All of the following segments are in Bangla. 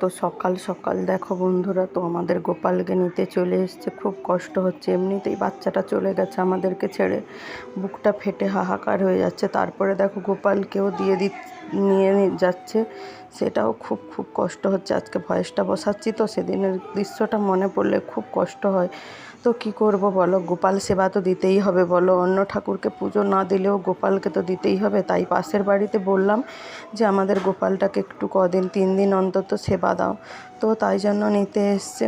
তো সকাল সকাল দেখো বন্ধুরা, তো আমাদের গোপালকে নিতে চলে এসছে। খুব কষ্ট হচ্ছে। এমনিতেই বাচ্চাটা চলে গেছে আমাদেরকে ছেড়ে। বুকটা ফেটে হাহাকার হয়ে যাচ্ছে। তারপরে দেখো গোপালকেও দিয়ে দি নিয়ে যাচ্ছে। সেটাও খুব খুব কষ্ট হচ্ছে। আজকে ভয়েসটা বসাচ্ছি তো, সেদিনের দৃশ্যটা মনে পড়লে খুব কষ্ট হয়। তো কি করব বলো? গোপাল সেবা তো দিতেই হবে বলো। অন্য ঠাকুরকে পুজো না দিলেও গোপালকে তো দিতেই হবে। তাই পাশের বাড়িতে বললাম যে, আমাদের গোপালটাকে একটু কদিন, তিন দিন অন্তত সেবা দাও। তো তাই জন্য নিতে এসছে।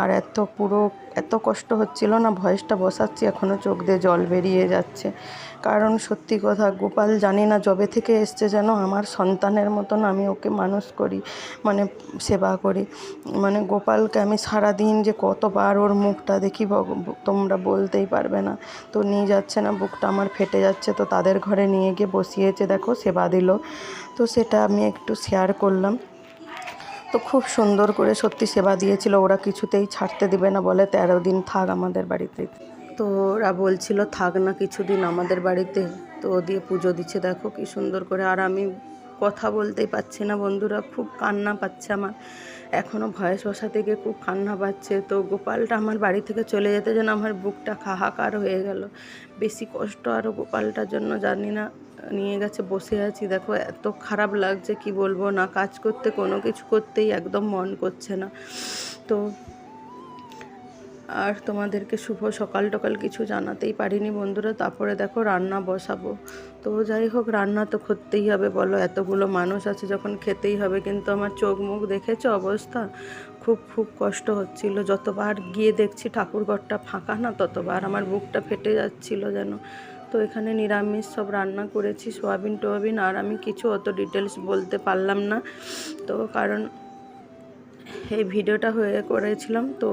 আর এত পুরো, এত কষ্ট হচ্ছিল না, ভয়েসটা বসাচ্ছি এখনও চোখ দিয়ে জল বেরিয়ে যাচ্ছে। কারণ সত্যি কথা, গোপাল জানি না যবে থেকে এসছে যেন আমার সন্তানের মতন আমি ওকে মানুষ করি মানে সেবা করি। মানে গোপালকে আমি সারাদিন যে কতবার ওর মুখটা দেখি তোমরা বলতেই পারবে না। তো নিয়ে যাচ্ছে না, বুকটা আমার ফেটে যাচ্ছে, তো তাদের ঘরে নিয়ে গিয়ে বসিয়েছে, দেখো সেবা দিল। তো সেটা আমি একটু শেয়ার করলাম। তো খুব সুন্দর করে সত্যি সেবা দিয়েছিল। ওরা কিছুতেই ছাড়তে দিবে না বলে তেরো দিন থাক আমাদের বাড়িতে। তো ওরা বলছিল, থাক না কিছুদিন আমাদের বাড়িতে। তো ও দিয়ে পুজো দিচ্ছে। দেখো কি সুন্দর করে। আর আমি কথা বলতেই পারছি না বন্ধুরা, খুব কান্না পাচ্ছে আমার। এখনও ভয়েস বসাতে থেকে খুব কান্না পাচ্ছে। তো গোপালটা আমার বাড়ি থেকে চলে যেতে যেন আমার বুকটা খাহাকার হয়ে গেল। বেশি কষ্ট আরও গোপালটার জন্য জানি না। নিয়ে গেছে, বসে আছি। দেখো, এত খারাপ লাগছে, কি বলব না? কাজ করতে, কোনো কিছু করতেই একদম মন করছে না। তো আর তোমাদেরকে শুভ সকাল টকাল কিছু জানাতেই পারিনি বন্ধুরা। তারপরে দেখো, রান্না বসাবো। তো যাই হোক, রান্না তো করতেই হবে, বলো। এতগুলো মানুষ আছে, যখন খেতেই হবে। কিন্তু আমার চোখ মুখ দেখেছ অবস্থা? খুব খুব কষ্ট হচ্ছিল। যতবার গিয়ে দেখছি ঠাকুরঘরটা ফাঁকা না, ততবার আমার বুকটা ফেটে যাচ্ছিল যেন। তো এখানে নিরামিষ সব রান্না করেছি, সোয়াবিন টোয়াবিন, আর আমি কিছু অত ডিটেলস বলতে পারলাম না। তো কারণ এই ভিডিওটা হয়ে করেছিলাম, তো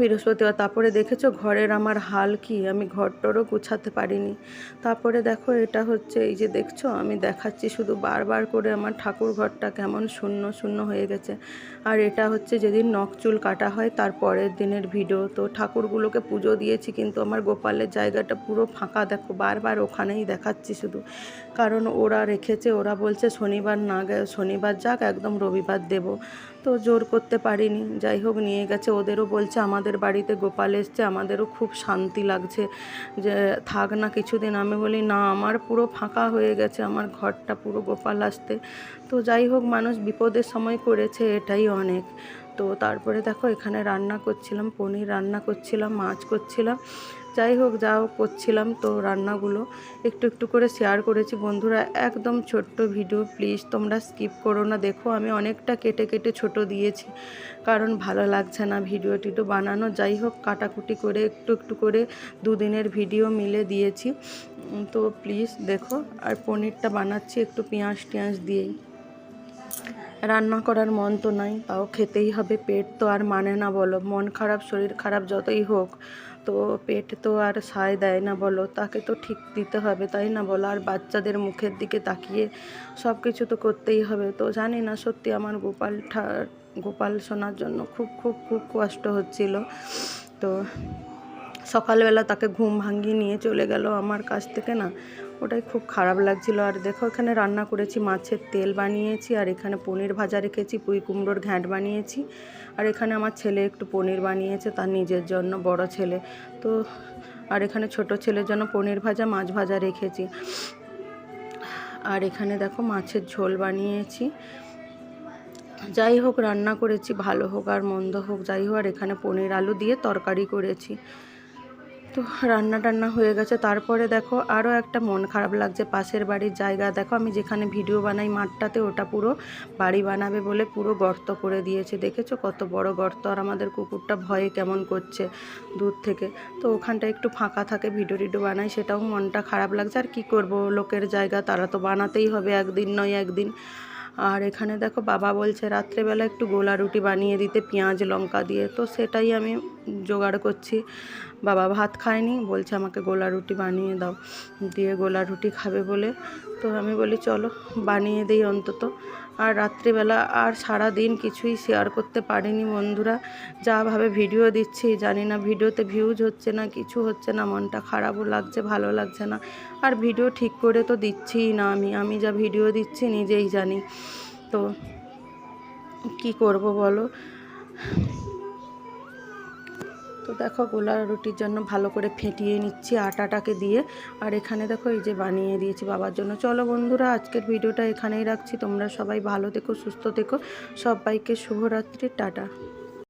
বৃহস্পতিবার তারপরে দেখেছ ঘরের আমার হাল কি? আমি ঘরটরও গুছাতে পারিনি। তারপরে দেখো এটা হচ্ছে, এই যে দেখছ, আমি দেখাচ্ছি শুধু বারবার করে আমার ঠাকুর ঘরটা কেমন শূন্য শূন্য হয়ে গেছে। আর এটা হচ্ছে যেদিন নখ চুল কাটা হয়, তার পরের দিনের ভিডিও। তো ঠাকুরগুলোকে পুজো দিয়েছি, কিন্তু আমার গোপালের জায়গাটা পুরো ফাঁকা। দেখো, বারবার ওখানেই দেখাচ্ছি শুধু। কারণ ওরা রেখেছে, ওরা বলছে শনিবার না শনিবার যাক, একদম রবিবার দেব। তো জোর করতে পারিনি। যাই হোক, নিয়ে গেছে। ওদেরও বলছে আমাদের বাড়িতে গোপাল এসছে, আমাদেরও খুব শান্তি লাগছে যে থাক না কিছুদিন। আমি বলি, না, আমার পুরো ফাঁকা হয়ে গেছে, আমার ঘরটা পুরো গোপাল আসতে। তো যাই হোক, মানুষ বিপদের সময় করেছে, এটাই অনেক। তো তারপরে দেখো এখানে রান্না করছিলাম, পনির রান্না করছিলাম, মাছ করছিলাম। যাই হোক, যা করছিলাম তো রান্নাগুলো। একটু একটু করে শেয়ার করেছি। বন্ধুরা, একদম ছোট্ট ভিডিও প্লিজ তোমরা স্কিপ করো না। দেখো, আমি অনেকটা কেটে কেটে ছোট দিয়েছি, কারণ ভালো লাগছে না ভিডিও টিডিও বানানো। যাই হোক, কাটাকুটি করে একটু একটু করে দুদিনের ভিডিও মিলে দিয়েছি। তো প্লিজ দেখো, আর পনিরটা বানাচ্ছি একটু পেঁয়াজ টিয়াজ দিয়েই। রান্না করার মন তো নাই, তাও খেতেই হবে। পেট তো আর মানে না বলো, মন খারাপ, শরীর খারাপ যতই হোক, তো পেট তো আর সায় দেয় না বলো। তাকে তো ঠিক দিতে হবে, তাই না বলো? আর বাচ্চাদের মুখের দিকে তাকিয়ে সব কিছু তো করতেই হবে। তো জানি না, সত্যি আমার গোপাল ঠা- গোপাল শোনার জন্য খুব খুব খুব কষ্ট হচ্ছিল। তো সকালবেলা তাকে ঘুম ভাঙিয়ে নিয়ে চলে গেল আমার কাছ থেকে না। ওটাই খুব খারাপ লাগছিল। আর দেখো এখানে রান্না করেছি, মাছের তেল বানিয়েছি, আর এখানে পনির ভাজা রেখেছি, পুঁই কুমড়োর ঘ্যাঁট বানিয়েছি। আর এখানে আমার ছেলে একটু পনির বানিয়েছে, তার নিজের জন্য, বড় ছেলে। তো আর এখানে ছোট ছেলের জন্য পনির ভাজা, মাছ ভাজা রেখেছি। আর এখানে দেখো মাছের ঝোল বানিয়েছি। যাই হোক, রান্না করেছি, ভালো হোক আর মন্দ হোক, যাই হোক, আর এখানে পনির আলু দিয়ে তরকারি করেছি। তো রান্না টান্না হয়ে গেছে। তারপরে দেখো আরও একটা মন খারাপ লাগছে পাশের বাড়ির জায়গা। দেখো আমি যেখানে ভিডিও বানাই মাঠটাতে ওটা পুরো বাড়ি বানাবে বলে পুরো গর্ত করে দিয়েছে। দেখেছ কত বড় গর্ত? আর আমাদের কুকুরটা ভয়ে কেমন করছে দূর থেকে। তো ওখানটা একটু ফাঁকা থাকে, ভিডিও টিডিও বানাই, সেটাও মনটা খারাপ লাগছে। আর কি করব? লোকের জায়গা, তারা তো বানাতেই হবে, একদিন নয় একদিন। আর এখানে দেখো বাবা বলছে, রাত্রেবেলা একটু গোলা রুটি বানিয়ে দিতে, পেঁয়াজ, লঙ্কা দিয়ে। তো সেটাই আমি জোগাড় করছি। বাবা ভাত খায়নি, বলছে আমাকে গোলা রুটি বানিয়ে দাও, দিয়ে গোলা রুটি খাবে বলে। তো আমি বলি, চলো, বানিয়ে দিই অন্তত। আর রাত্রিবেলা আর সারা দিন কিছুই শেয়ার করতে পারিনি বন্ধুরা। যা ভাবে ভিডিও দিচ্ছি, জানি না ভিডিওতে ভিউজ হচ্ছে না, কিছু হচ্ছে না, মনটা খারাপও লাগছে, ভালো লাগছে না। আর ভিডিও ঠিক করে তো দিচ্ছিই না আমি আমি যা ভিডিও দিচ্ছি নিজেই জানি। তো কি করব বলো? তো দেখো গোলা রুটির জন্য ভালো করে ফেটিয়ে নিচ্ছি আটাটাকে দিয়ে। আর এখানে দেখো এই যে বানিয়ে দিয়েছি বাবার জন্য। চলো বন্ধুরা, আজকের ভিডিওটা এখানেই রাখছি। তোমরা সবাই ভালো থেকো, সুস্থ থেকো। সবাইকে শুভরাত্রি, টাটা।